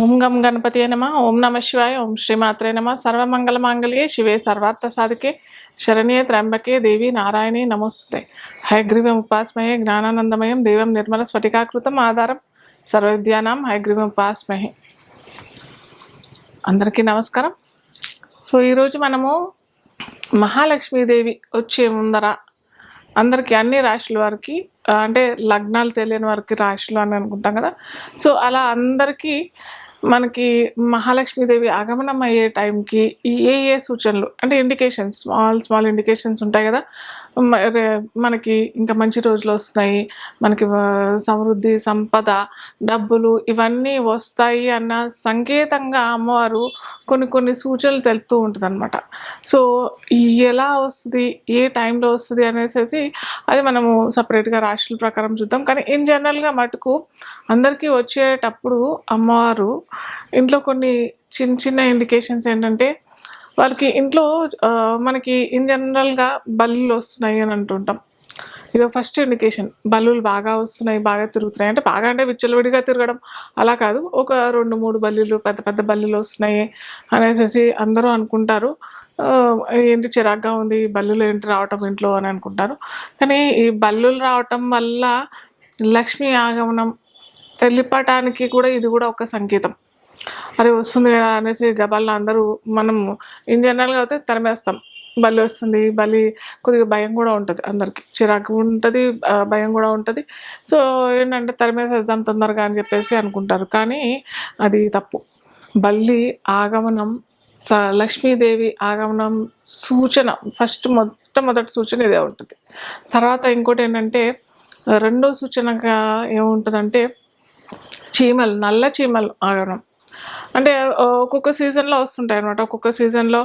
ఓం గం గణపతి నమ ఓం నమ శివాయ ఓం శ్రీమాత్రే నమ. సర్వమంగళ మాంగళ్యే శివే సర్వార్థ సాధికే శరణ్యే త్ర్యంబకే దేవి నారాయణి నమోస్తుతే. హైగ్రీవం ఉపాస్మయే జ్ఞానానందమయం దేవం నిర్మల స్ఫటికాకృతం ఆధారం సర్వవిద్యానాం హైగ్రీవం ఉపాస్మహే. అందరికీ నమస్కారం. సో ఈరోజు మనము మహాలక్ష్మీదేవి వచ్చే ముందర అందరికీ అన్ని రాశుల వారికి అంటే లగ్నాలు తెలియని వారికి రాశులు అని అనుకుంటాం కదా. సో అలా అందరికీ మనకి మహాలక్ష్మీదేవి ఆగమనం అయ్యే టైంకి ఈ ఏ ఏ సూచనలు అంటే ఇండికేషన్స్ స్మాల్ స్మాల్ ఇండికేషన్స్ ఉంటాయి కదా మనకి ఇంకా మంచి రోజులు వస్తున్నాయి. మనకి సమృద్ధి సంపద డబ్బులు ఇవన్నీ వస్తాయి అన్న సంకేతంగా అమ్మవారు కొన్ని కొన్ని సూచనలు తెలుపుతూ ఉంటుంది అనమాట సో ఎలా వస్తుంది ఏ టైంలో వస్తుంది అనేసి అది మనము సపరేట్గా రాశుల ప్రకారం చూద్దాం. కానీ ఇన్ జనరల్గా మటుకు అందరికీ వచ్చేటప్పుడు అమ్మవారు ఇంట్లో కొన్ని చిన్న చిన్న ఇండికేషన్స్ ఏంటంటే వాళ్ళకి ఇంట్లో మనకి ఇన్ జనరల్గా బల్లులు వస్తున్నాయి అని అంటుంటాం. ఇది ఫస్ట్ ఇండికేషన్ బల్లులు బాగా వస్తున్నాయి బాగా తిరుగుతున్నాయి. అంటే బాగా అంటే విచ్చలవిడిగా తిరగడం అలా కాదు. ఒక రెండు మూడు బల్లులు పెద్ద పెద్ద బల్లులు వస్తున్నాయి అనేసి అందరూ అనుకుంటారు. ఏంటి చిరాగ్గా ఉంది బల్లులు ఏంటి రావటం ఇంట్లో అని అనుకుంటారు. కానీ ఈ బల్లులు రావటం వల్ల లక్ష్మీ ఆగమనం తెలిపటానికి కూడా ఇది కూడా ఒక సంకేతం. అరే వస్తుంది కదా అనేసి గబాల్లో అందరూ మనం ఇన్ జనరల్గా అయితే తరిమేస్తాం. బలి వస్తుంది బలి కొద్దిగా భయం కూడా ఉంటుంది అందరికి. చిరాకు ఉంటుంది భయం కూడా ఉంటుంది. సో ఏంటంటే తరిమేసేద్దాం తొందరగా అని చెప్పేసి అనుకుంటారు. కానీ అది తప్పు. బల్లి ఆగమనం స లక్ష్మీదేవి ఆగమనం సూచన ఫస్ట్ మొట్టమొదటి సూచన ఇదే ఉంటుంది. తర్వాత ఇంకోటి ఏంటంటే రెండో సూచనగా ఏముంటుందంటే చీమలు నల్ల చీమలు ఆగడం అంటే ఒక్కొక్క సీజన్లో వస్తుంటాయి అనమాట ఒక్కొక్క సీజన్లో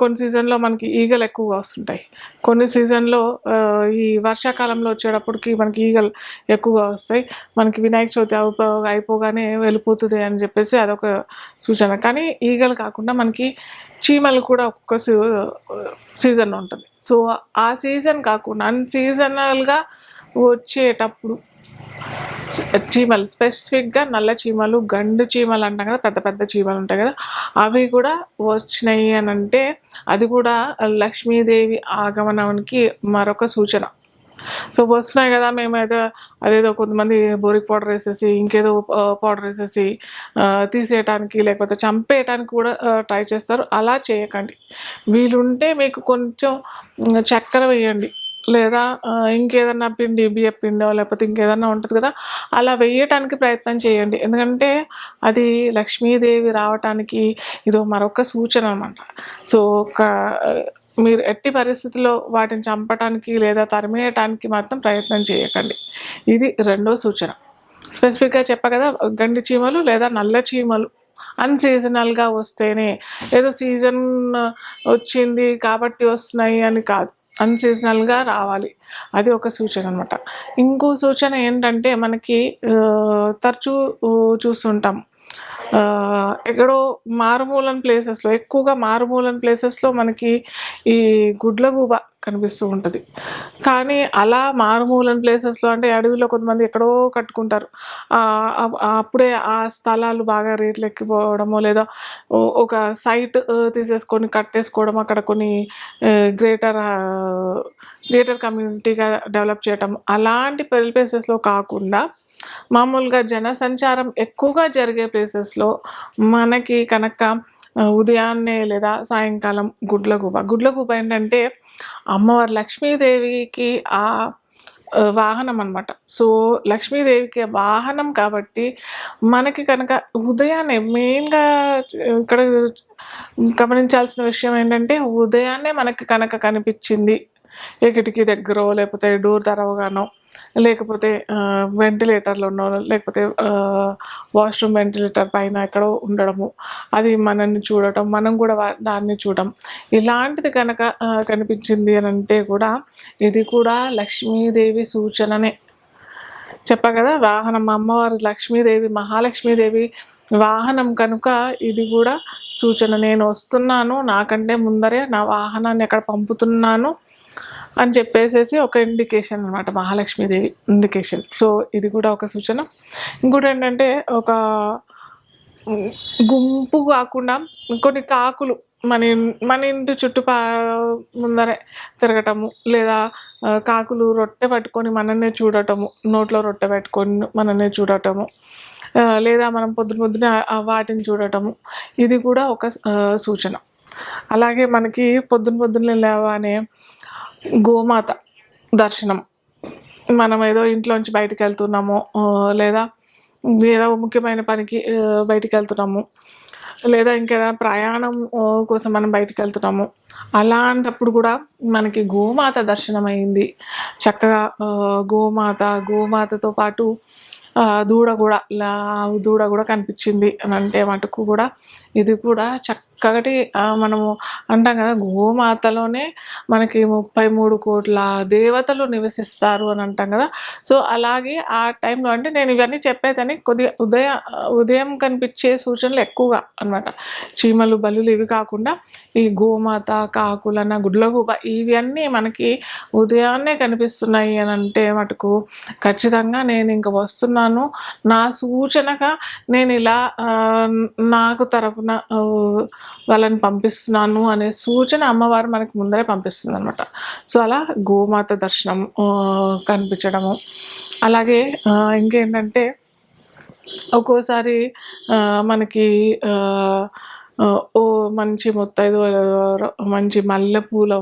కొన్ని సీజన్లో మనకి ఈగలు ఎక్కువగా వస్తుంటాయి. కొన్ని సీజన్లో ఈ వర్షాకాలంలో వచ్చేటప్పటికి మనకి ఈగలు ఎక్కువగా వస్తాయి. మనకి వినాయక చవితి అయిపోగానే వెళ్ళిపోతుంది అని చెప్పేసి అదొక సూచన. కానీ ఈగలు కాకుండా మనకి చీమలు కూడా ఒక్కొక్క సీ సీజన్ ఉంటుంది. సో ఆ సీజన్ కాకుండా అన్ సీజనల్గా వచ్చేటప్పుడు చీమలు స్పెసిఫిక్గా నల్ల చీమలు గండు చీమలు అంటాం కదా పెద్ద పెద్ద చీమలు ఉంటాయి కదా అవి కూడా వచ్చినాయి అని అంటే అది కూడా లక్ష్మీదేవి ఆగమనానికి మరొక సూచన. సో వస్తున్నాయి కదా మేమైతే అదేదో కొంతమంది బోరిక్ పౌడర్ వేసేసి ఇంకేదో పౌడర్ వేసేసి తీసేయటానికి లేకపోతే చంపేయటానికి కూడా ట్రై చేస్తారు. అలా చేయకండి. వీలుంటే మీకు కొంచెం చక్కెర వేయండి. లేదా ఇంకేదన్నా పిండి బియ్య పిండో లేకపోతే ఇంకేదన్నా ఉంటుంది కదా అలా వేయటానికి ప్రయత్నం చేయండి. ఎందుకంటే అది లక్ష్మీదేవి రావటానికి ఇదో మరొక సూచన అనమాట సో ఒక మీరు ఎట్టి పరిస్థితుల్లో వాటిని చంపటానికి లేదా తరిమేయటానికి మాత్రం ప్రయత్నం చేయకండి. ఇది రెండో సూచన. స్పెసిఫిక్గా చెప్పా కదా గండి చీమలు లేదా నల్ల చీమలు. అన్సీజనల్గా వస్తేనే ఏదో సీజన్ వచ్చింది కాబట్టి వస్తున్నాయి అని కాదు. అన్సీజనల్గా రావాలి. అది ఒక సూచన అనమాట ఇంకో సూచన ఏంటంటే మనకి తరచూ చూస్తుంటాం. ఎక్కడో మారుమూలన ప్లేసెస్లో ఎక్కువగా మారుమూలన ప్లేసెస్లో మనకి ఈ గుడ్లగూబ కనిపిస్తూ ఉంటుంది. కానీ అలా మారుమూలన ప్లేసెస్లో అంటే అడవిలో కొంతమంది ఎక్కడో కట్టుకుంటారు. అప్పుడే ఆ స్థలాలు బాగా రేట్లు ఎక్కిపోవడమో లేదా ఒక సైట్ తీసేసుకొని కట్టేసుకోవడం అక్కడ కొన్ని గ్రేటర్ గ్రేటర్ కమ్యూనిటీగా డెవలప్ చేయటం అలాంటి పెళ్ళి ప్లేసెస్లో కాకుండా మామూలుగా జనసంచారం ఎక్కువగా జరిగే ప్లేసెస్లో మనకి కనుక ఉదయాన్నే లేదా సాయంకాలం గుడ్లగూబ. గుడ్లగూబ ఏంటంటే అమ్మవారు లక్ష్మీదేవికి ఆ వాహనం అనమాట సో లక్ష్మీదేవికి వాహనం కాబట్టి మనకి కనుక ఉదయాన్నే మెయిన్గా ఇక్కడ గమనించాల్సిన విషయం ఏంటంటే ఉదయాన్నే మనకి కనుక కనిపించింది ఏ కిటికీ దగ్గర లేకపోతే డోర్ తెరవగానో లేకపోతే వెంటిలేటర్లో ఉన్నో లేకపోతే వాష్రూమ్ వెంటిలేటర్ పైన ఎక్కడో ఉండడము. అది మనల్ని చూడటం మనం కూడా వా- దాన్ని చూడటం. ఇలాంటిది కనుక కనిపించింది అని అంటే కూడా ఇది కూడా లక్ష్మీదేవి సూచననే. చెప్పా కదా వాహనం అమ్మవారు లక్ష్మీదేవి మహాలక్ష్మీదేవి వాహనం కనుక ఇది కూడా సూచన నేను వస్తున్నాను నాకంటే ముందరే నా వాహనాన్ని ఎక్కడ పంపుతున్నాను. అని చెప్పేసేసి ఒక ఇండికేషన్ అనమాట మహాలక్ష్మీదేవి ఇండికేషన్ సో ఇది కూడా ఒక సూచన. ఇంకోటి ఏంటంటే ఒక గుంపు కాకుండా కొన్ని కాకులు మన మన ఇంటి చుట్టుపా ముందరే తిరగటము లేదా కాకులు రొట్టె పట్టుకొని మననే చూడటము నోట్లో రొట్టె పెట్టుకొని మననే చూడటము లేదా మనం పొద్దున పొద్దున వాటిని చూడటము ఇది కూడా ఒక సూచన. అలాగే మనకి పొద్దున పొద్దున్నే లేవనే గోమాత దర్శనం. మనం ఏదో ఇంట్లోంచి బయటికి వెళ్తున్నాము లేదా ఏదో ముఖ్యమైన పనికి బయటికి వెళ్తున్నాము లేదా ఇంకేదైనా ప్రయాణం కోసం మనం బయటికి వెళ్తున్నాము. అలాంటప్పుడు కూడా మనకి గోమాత దర్శనం అయింది చక్కగా గోమాత గోమాతతో పాటు దూడ కూడా దూడ కూడా కనిపించింది. అని అంటే మటుకు కూడా ఇది కూడా చక్క కాబట్టి మనము అంటాం కదా గోమాతలోనే మనకి ముప్పై మూడు కోట్ల దేవతలు నివసిస్తారు అని అంటాం కదా. సో అలాగే ఆ టైంలో అంటే నేను ఇవన్నీ చెప్పేదని కొద్దిగా ఉదయ ఉదయం కనిపించే సూచనలు ఎక్కువగా అన్నమాట. చీమలు బలులు ఇవి కాకుండా ఈ గోమాత కాకులన్న గుడ్లగూబ ఇవన్నీ మనకి ఉదయాన్నే కనిపిస్తున్నాయి అని అంటే మటుకు ఖచ్చితంగా నేను ఇంక వస్తున్నాను. నా సూచనగా నేను ఇలా నాకు తరపున వాళ్ళని పంపిస్తున్నాను అనే సూచన అమ్మవారు మనకి ముందరే పంపిస్తుంది అనమాట సో అలా గోమాత దర్శనం కనిపించడము. అలాగే ఇంకేంటంటే ఒక్కోసారి మనకి ఓ మంచి ముత్తైదు మంచి మల్లె పూల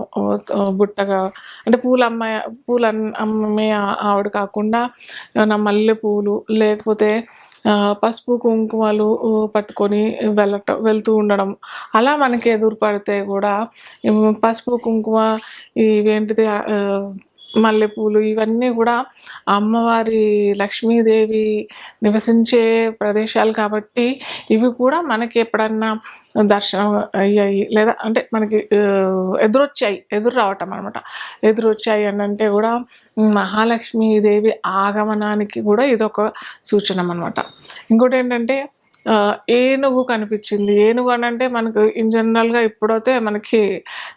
బుట్టగా అంటే పూల అమ్మాయి పూల అమ్మే ఆవిడ కాకుండా ఏమైనా మల్లె పూలు లేకపోతే పసుపు కుంకుమలు పట్టుకొని వెళ్ళటం వెళ్తూ ఉండడం. అలా మనకి ఎదురు పడితే కూడా పసుపు కుంకుమ ఇవేంటిది మల్లెపూలు ఇవన్నీ కూడా అమ్మవారి లక్ష్మీదేవి నివసించే ప్రదేశాలు కాబట్టి ఇవి కూడా మనకి ఎప్పుడన్నా దర్శనం అయ్యాయి. లేదా అంటే మనకి ఎదురొచ్చాయి. ఎదురు రావటం అనమాట ఎదురొచ్చాయి అని అంటే కూడా మహాలక్ష్మీదేవి ఆగమనానికి కూడా ఇదొక సూచన అనమాట ఇంకోటి ఏంటంటే ఏనుగు కనిపించింది? ఏనుగు అని అంటే మనకు ఇన్ జనరల్గా ఇప్పుడైతే మనకి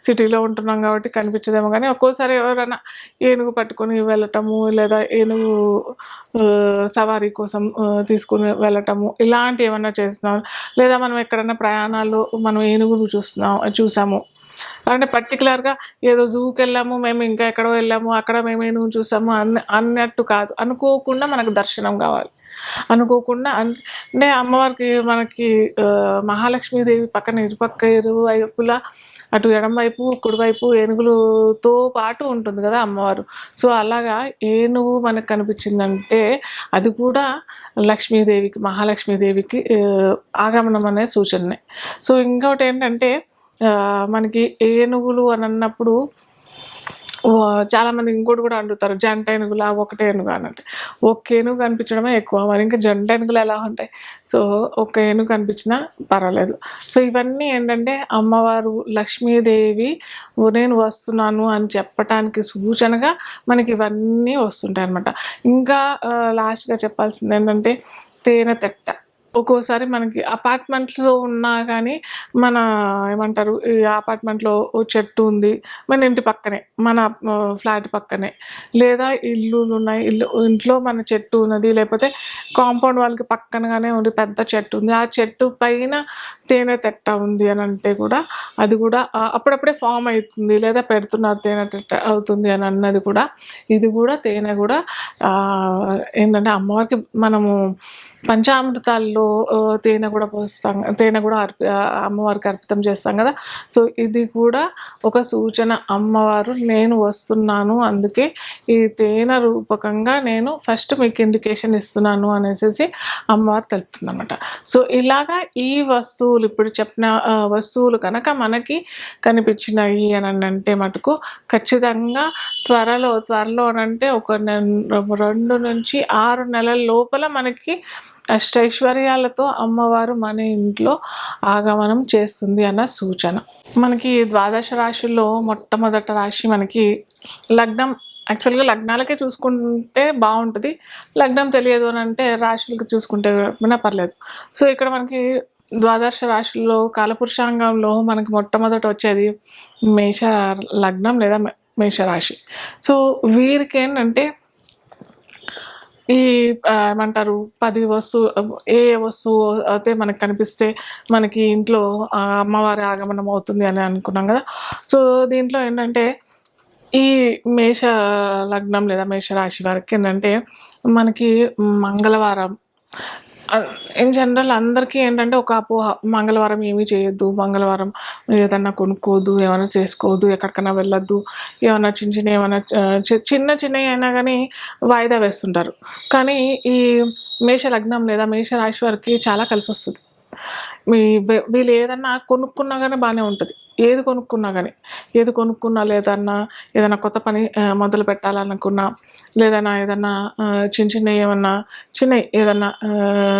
సిటీలో ఉంటున్నాం కాబట్టి కనిపించదేమో కానీ ఒక్కోసారి ఎవరైనా ఏనుగు పట్టుకొని వెళ్ళటము లేదా ఏనుగు సవారీ కోసం తీసుకుని వెళ్ళటము ఇలాంటి ఏమైనా చేస్తున్నాం లేదా మనం ఎక్కడైనా ప్రయాణాల్లో మనం ఏనుగును చూస్తున్నాం చూసాము? అంటే పర్టికులర్గా ఏదో జూకి వెళ్ళాము మేము ఇంకా ఎక్కడో వెళ్ళాము అక్కడ మేము ఏనుగు చూసాము అన్న అన్నట్టు కాదు. అనుకోకుండా మనకు దర్శనం కావాలి. అనుకోకుండా అంటే అమ్మవారికి మనకి మహాలక్ష్మీదేవి పక్కన ఇరుపక్క ఇరువైపుల అటు ఎడమవైపు కుడివైపు ఏనుగులతో పాటు ఉంటుంది కదా అమ్మవారు. సో అలాగా ఏనుగు మనకు కనిపించిందంటే అది కూడా లక్ష్మీదేవికి మహాలక్ష్మీదేవికి ఆగమనం అనే సూచననే. సో ఇంకొకటి ఏంటంటే మనకి ఏనుగులు అని అన్నప్పుడు చాలామంది చాలా మంది ఇంకోటి కూడా అంటుతారు జంట ఏనుగులా ఒకటే ఏనుగు అని అంటే ఒక ఏనుగు కనిపించడమే ఎక్కువ మరి ఇంకా జంట ఏనుగులు ఎలా ఉంటాయి? సో ఒక ఏనుగు కనిపించినా పర్వాలేదు. సో ఇవన్నీ ఏంటంటే అమ్మవారు లక్ష్మీదేవి నేను వస్తున్నాను అని చెప్పటానికి సూచనగా మనకి ఇవన్నీ వస్తుంటాయి అనమాట ఇంకా లాస్ట్గా చెప్పాల్సింది ఏంటంటే తేనె తెట్ట. ఒక్కోసారి మనకి అపార్ట్మెంట్లో ఉన్నా కానీ మన ఏమంటారు ఈ అపార్ట్మెంట్లో ఓ చెట్టు ఉంది మన ఇంటి పక్కనే మన ఫ్లాట్ పక్కనే. లేదా ఇల్లులు ఉన్నాయి ఇల్లు ఇంట్లో మన చెట్టు ఉన్నది లేకపోతే కాంపౌండ్ వాళ్ళకి పక్కనగానే ఉంది పెద్ద చెట్టు ఉంది. ఆ చెట్టు పైన తేనె తెట్ట ఉంది అని అంటే కూడా అది కూడా అప్పుడప్పుడే ఫామ్ అవుతుంది లేదా పెడుతున్నారు తేనె తెట్ట అవుతుంది అని అన్నది కూడా ఇది కూడా తేనె కూడా ఏంటంటే అమ్మవారికి మనము పంచామృతాల్లో తేనె కూడా పోస్తాం తేనె కూడా అర్పి అమ్మవారికి అర్పితం చేస్తాం కదా. సో ఇది కూడా ఒక సూచన. అమ్మవారు నేను వస్తున్నాను అందుకే ఈ తేనె రూపకంగా నేను ఫస్ట్ మీకు ఇండికేషన్ ఇస్తున్నాను అనేసి అమ్మవారు తెలుపుతుంది అనమాట సో ఇలాగా ఈ వస్తువులు ఇప్పుడు చెప్పిన వస్తువులు కనుక మనకి కనిపించినాయి అని అంటే మటుకు ఖచ్చితంగా త్వరలో త్వరలో అంటే ఒక నె- రెండు నుంచి ఆరు నెలల లోపల మనకి అష్టైశ్వర్యాలతో అమ్మవారు మన ఇంట్లో ఆగమనం చేస్తుంది అన్న సూచన. మనకి ద్వాదశ రాశుల్లో మొట్టమొదటి రాశి మనకి లగ్నం. యాక్చువల్గా లగ్నాలకే చూసుకుంటే బాగుంటుంది. లగ్నం తెలియదు అని అంటే రాశులకు చూసుకుంటే కూడా పర్లేదు. సో ఇక్కడ మనకి ద్వాదశ రాశుల్లో కాలపురుషాంగంలో మనకి మొట్టమొదట వచ్చేది మేష లగ్నం లేదా మేషరాశి. సో వీరికి ఏంటంటే ఈ ఏమంటారు పది వస్తువు ఏ వస్తువు అయితే మనకు కనిపిస్తే మనకి ఇంట్లో అమ్మవారి ఆగమనం అవుతుంది అని అనుకున్నాం కదా. సో దీంట్లో ఏంటంటే ఈ మేష లగ్నం లేదా మేష రాశి వారికి ఏంటంటే మనకి మంగళవారం ఇన్ జనరల్ అందరికీ ఏంటంటే ఒక అపోహ మంగళవారం ఏమీ చేయొద్దు. మంగళవారం ఏదన్నా కొనుక్కోవద్దు ఏమైనా చేసుకోవద్దు ఎక్కడికైనా వెళ్ళొద్దు ఏమైనా చిన్న చిన్న ఏమైనా చి- చిన్న చిన్నవి అయినా కానీ వాయిదా వేస్తుంటారు. కానీ ఈ మేష లగ్నం లేదా మేష రాశి వారికి చాలా కలిసి వస్తుంది మీ వీళ్ళు ఏదన్నా కొనుక్కున్నా కానీ బాగానే ఉంటుంది. ఏది కొనుక్కున్నా కానీ ఏది కొనుక్కున్నా లేదన్నా ఏదైనా కొత్త పని మొదలు పెట్టాలనుకున్నా లేదన్నా ఏదన్నా చిన్న చిన్న ఏమన్నా చిన్న ఏదన్నా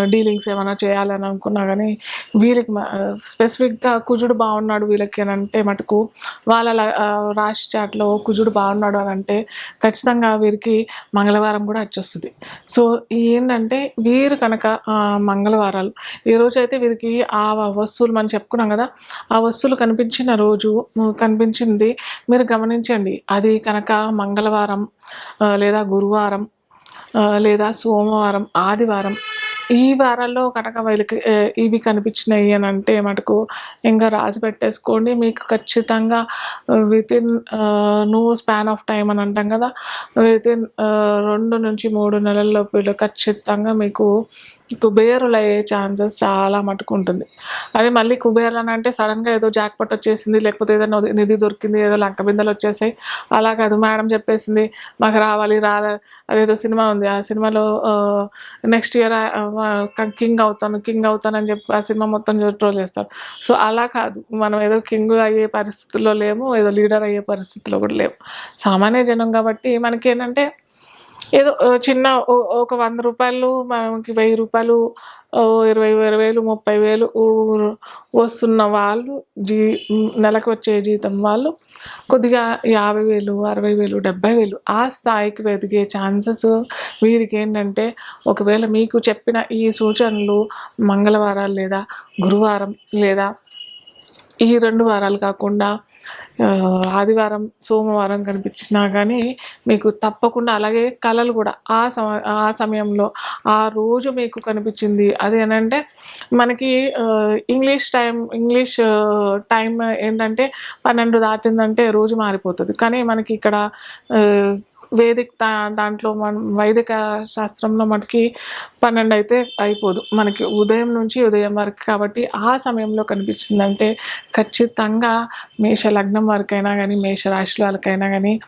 డీలింగ్స్ ఏమైనా చేయాలని అనుకున్నా కానీ వీళ్ళకి స్పెసిఫిక్గా కుజుడు బాగున్నాడు వీళ్ళకి అని అంటే మటుకు వాళ్ళ రాశి చాట్లో కుజుడు బాగున్నాడు అని అంటే ఖచ్చితంగా వీరికి మంగళవారం కూడా వచ్చేస్తుంది సో ఏంటంటే వీరు కనుక మంగళవారాలు ఈ రోజు అయితే వీరికి ఆ వస్తువులు మనం చెప్పుకున్నాం కదా ఆ వస్తువులు కనిపించిన రోజు కనిపించింది. మీరు గమనించండి. అది కనుక మంగళవారం లేదా గురువారం లేదా సోమవారం ఆదివారం ఈ వారాల్లో కనుక వీళ్ళకి ఇవి కనిపించినాయి అని అంటే మటుకు ఇంకా రాసి పెట్టేసుకోండి. మీకు ఖచ్చితంగా within no span of time అని అంటాం కదా వితిన్ రెండు నుంచి మూడు నెలల్లో వీళ్ళు ఖచ్చితంగా మీకు కుబేరులు అయ్యే ఛాన్సెస్ చాలా మటుకు ఉంటుంది. అదే మళ్ళీ కుబేరులు అని అంటే సడన్గా ఏదో జాక్పట్ వచ్చేసింది లేకపోతే ఏదైనా నిధి దొరికింది ఏదో లంక బిందెలు వచ్చేసాయి. అలా కాదు మేడం చెప్పేసింది మాకు రావాలి రాలే. అదేదో సినిమా ఉంది ఆ సినిమాలో నెక్స్ట్ ఇయర్ కింగ్ అవుతాను కింగ్ అవుతానని చెప్పి ఆ సినిమా మొత్తం ట్రోల్ చేస్తారు. సో అలా కాదు మనం ఏదో కింగ్ అయ్యే పరిస్థితుల్లో లేము ఏదో లీడర్ అయ్యే పరిస్థితిలో కూడా లేము. సామాన్య జనం కాబట్టి మనకి ఏంటంటే ఏదో చిన్న ఒక వంద రూపాయలు మనకి వెయ్యి రూపాయలు ఇరవై ఇరవై వేలు ముప్పై వేలు వస్తున్న వాళ్ళు జీ నెలకు వచ్చే జీతం వాళ్ళు కొద్దిగా యాభై వేలు అరవై వేలు డెబ్బై వేలు ఆ స్థాయికి ఎదిగే ఛాన్సెస్ వీరికి ఏంటంటే ఒకవేళ మీకు చెప్పిన ఈ సూచనలు మంగళవారాలు లేదా గురువారం లేదా ఈ రెండు వారాలు కాకుండా ఆదివారం సోమవారం కనిపించినా కానీ మీకు తప్పకుండా అలాగే కళలు కూడా ఆ సమ ఆ సమయంలో ఆ రోజు మీకు కనిపించింది. అదేనంటే మనకి ఇంగ్లీష్ టైం ఇంగ్లీష్ టైం ఏంటంటే పన్నెండు దాటిందంటే రోజు మారిపోతుంది. కానీ మనకి ఇక్కడ వేదిక దా దాంట్లో మన వైదిక శాస్త్రంలో మనకి పన్నెండు అయితే అయిపోదు. మనకి ఉదయం నుంచి ఉదయం వరకు కాబట్టి ఆ సమయంలో కనిపించిందంటే ఖచ్చితంగా మేష లగ్నం వరకైనా కానీ మేష రాశి వాళ్ళకైనా కానీ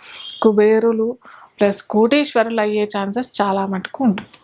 కుబేరులు ప్లస్ కోటీశ్వరులు అయ్యే ఛాన్సెస్ చాలా మటుకు ఉంటుంది.